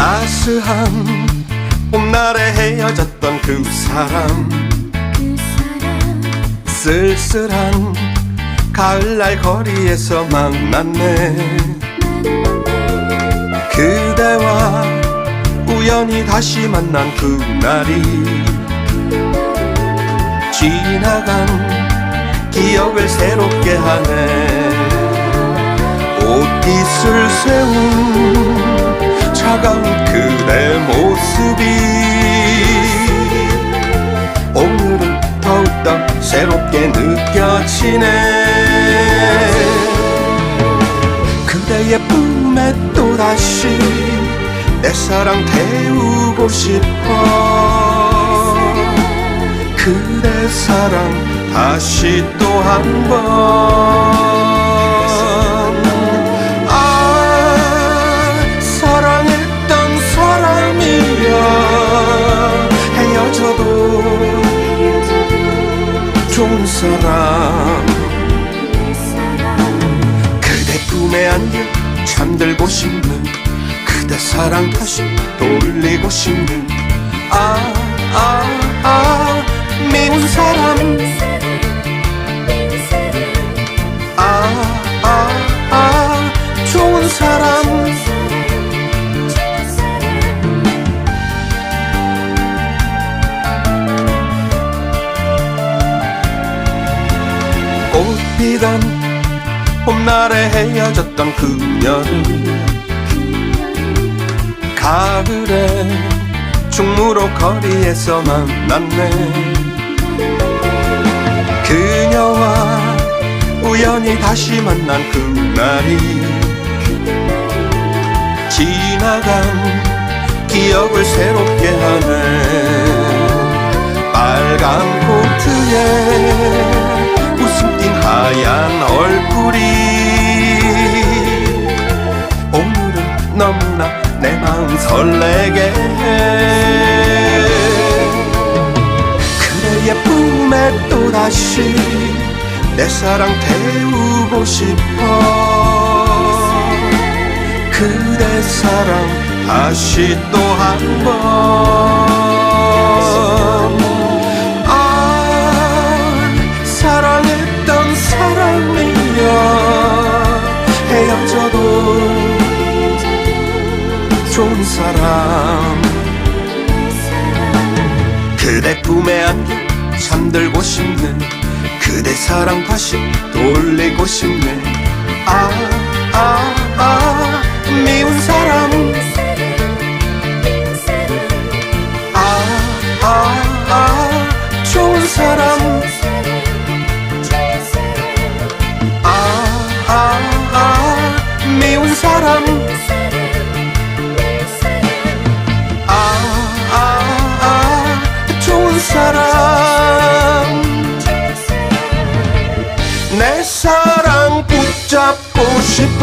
따스한 봄날에 헤어졌던 그 사람. 쓸쓸한 가을날 거리에서 만났네. 그대와 우연히 다시 만난 그날이 지나간 기억을 새롭게 하네. 옷깃을 세운 차가운 그대 모습이 오늘은 더욱더 새롭게 느껴지네. 그대의 품에 또다시 내 사랑 태우고 싶어. 그대 사랑 다시 또 한번 좋은 사람. 그대 품에 안겨 잠들고 싶는 그대 사랑 다시 돌리고 싶는 아 아, 아, 미운 사람 꽃 피던 봄날에 헤어졌던 그녀를 가을에 충무로 거리에서 만났네. 그녀와 우연히 다시 만난 그날이 지나간 기억을 새롭게 하네 얼굴이 오늘은 너무나 내 마음 설레게 해. 그대의 품에 또다시 내 사랑 태우고 싶어. 그대 사랑 다시 또 한번 좋은 사람. 그대 품에 안겨 잠들고 싶네. 그대 사랑 다시 돌리고 싶네. 아 아, 아, 미운 사람 puxa.